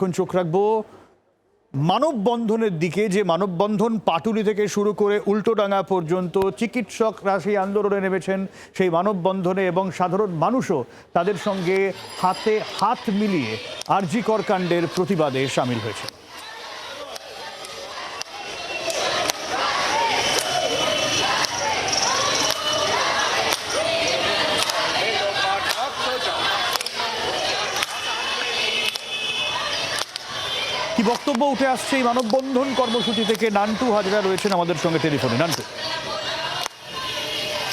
এখন চোখ রাখব। মানববন্ধনের দিকে, যে মানববন্ধন পাটুলি থেকে শুরু করে উল্টোডাঙ্গা পর্যন্ত চিকিৎসকরা সেই আন্দোলনে নেমেছেন সেই মানববন্ধনে এবং সাধারণ মানুষও তাদের সঙ্গে হাতে হাত মিলিয়ে আরজিকর কাণ্ডের প্রতিবাদে সামিল হয়েছে। কি বক্তব্য উঠে আসছে এই মানববন্ধন কর্মসূচি থেকে? নান্টু হাজরা রয়েছেন আমাদের সঙ্গে টেলিফোনে। নান্টু।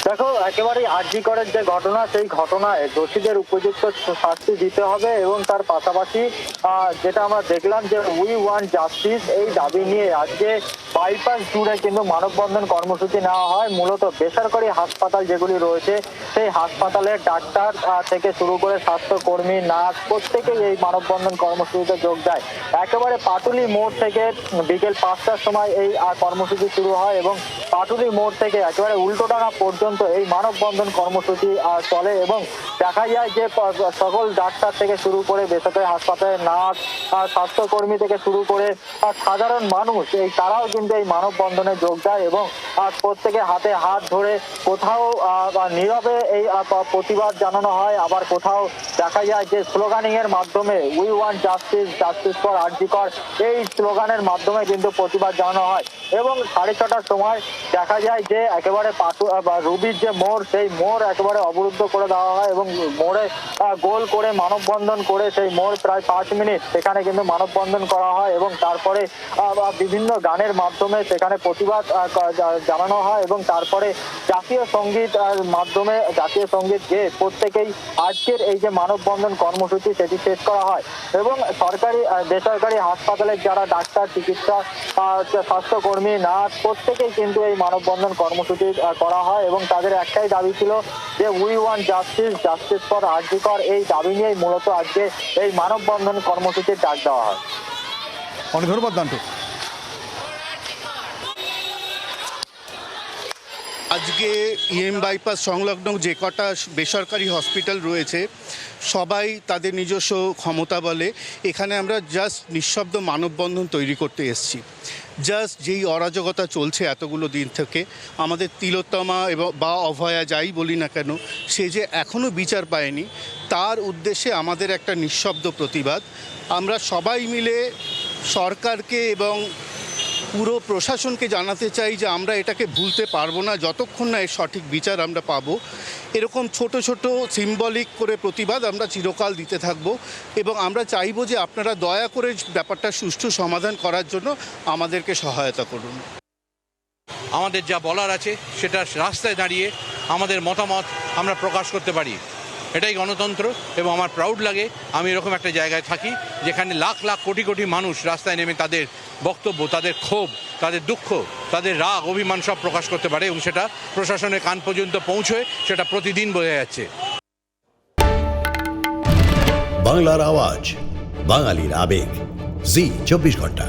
দেখো একেবারে আর্জি করের যে ঘটনা, সেই ঘটনায় দোষীদের উপযুক্ত শাস্তি দিতে হবে এবং তার পাশাপাশি যেটা আমরা দেখলাম যে উই ওয়ান জাস্টিস, এই দাবি নিয়ে আজকে বাইপাস জুড়ে কিন্তু মানববন্ধন কর্মসূচি নেওয়া হয়। মূলত বেসরকারি হাসপাতাল যেগুলি রয়েছে, সেই হাসপাতালের ডাক্তার থেকে শুরু করে স্বাস্থ্যকর্মী, নার্স প্রত্যেকেই এই মানববন্ধন কর্মসূচিতে যোগ দেয়। একেবারে পাটুলি মোড় থেকে বিকেল পাঁচটার সময় এই কর্মসূচি শুরু হয় এবং পাটুলি মোড় থেকে একেবারে উল্টোডাঙ্গা পর্যন্ত এই মানববন্ধন কর্মসূচি চলে এবং দেখা যায় যে সকল ডাক্তার থেকে শুরু করে বেসরকারি হাসপাতালের নার্স স্বাস্থ্যকর্মী থেকে শুরু করে সাধারণ মানুষ, এই তারাও কিন্তু এই মানববন্ধনে যোগ দেয় এবং প্রত্যেকে হাতে হাত ধরে কোথাও নীরবে এই প্রতিবাদ জানানো হয়। আবার কোথাও দেখা যায় যে স্লোগানিং এর মাধ্যমে we want justice justice for RG Kar এই স্লোগানের মাধ্যমে কিন্তু প্রতিবাদ জানানো হয়। এবং সাড়ে ছটার সময় দেখা যায় যে একেবারে পাটু রুবির যে মোড়, সেই মোড় একেবারে অবরুদ্ধ করে দেওয়া হয় এবং মোড়ে গোল করে মানববন্ধন করে সেই মোড় প্রায় পাঁচ মিনিট সেখানে কিন্তু মানববন্ধন করা হয় এবং তারপরে বিভিন্ন গানের মাধ্যমে সেখানে প্রতিবাদ জানানো হয় এবং তারপরে জাতীয় সংগীত মাধ্যমে জাতীয় সংগীত গেয়ে প্রত্যেকেই আজকের এই যে মানববন্ধন কর্মসূচি সেটি শেষ করা হয় এবং সরকারি বেসরকারি হাসপাতালের যারা ডাক্তার চিকিৎসা স্বাস্থ্যকর্মী, নার্স প্রত্যেকেই কিন্তু এই মানববন্ধন কর্মসূচি করা হয় এবং তাদের একটাই দাবি ছিল যে we want justice justice for RG Kar. এই দাবি নিয়েই মূলত আজকে এই মানববন্ধন কর্মসূচির ডাক দেওয়া হয়। অনেক ধন্যবাদ নান্টু আজকে ইএম বাইপাস সংলগ্ন যে কটা বেসরকারি হসপিটাল রয়েছে, সবাই তাদের নিজস্ব ক্ষমতা বলে। এখানে আমরা জাস্ট নিঃশব্দ মানববন্ধন তৈরি করতে এসেছি। জাস্ট যেই অরাজকতা চলছে এতগুলো দিন থেকে, আমাদের তিলোত্তমা এবং বা অভয়া যাই বলি না কেন, সে যে এখনও বিচার পায়নি, তার উদ্দেশ্যে আমাদের একটা নিঃশব্দ প্রতিবাদ। আমরা সবাই মিলে সরকারকে এবং পুরো প্রশাসনকে জানাতে চাই যে আমরা এটাকে ভুলতে পারব না, যতক্ষণ না এর সঠিক বিচার আমরা পাবো। এরকম ছোট ছোট সিম্বলিক করে প্রতিবাদ আমরা চিরকাল দিতে থাকব এবং আমরা চাইব যে আপনারা দয়া করে ব্যাপারটা সুষ্ঠু সমাধান করার জন্য আমাদেরকে সহায়তা করুন। আমাদের যা বলার আছে সেটা রাস্তায় দাঁড়িয়ে আমাদের মতামত আমরা প্রকাশ করতে পারি। এটাই গণতন্ত্র এবং আমার প্রাউড লাগে। আমি এরকম একটা জায়গায় থাকি যেখানে লাখ লাখ, কোটি কোটি মানুষ রাস্তায় নেমে তাদের বক্তব্য, তাদের ক্ষোভ, তাদের দুঃখ, তাদের রাগ, অভিমান সব প্রকাশ করতে পারে এবং সেটা প্রশাসনের কান পর্যন্ত পৌঁছয়, সেটা প্রতিদিন বোঝা যাচ্ছে। বাংলার আওয়াজ, বাঙালির আবেগ। জি, চব্বিশ ঘণ্টা।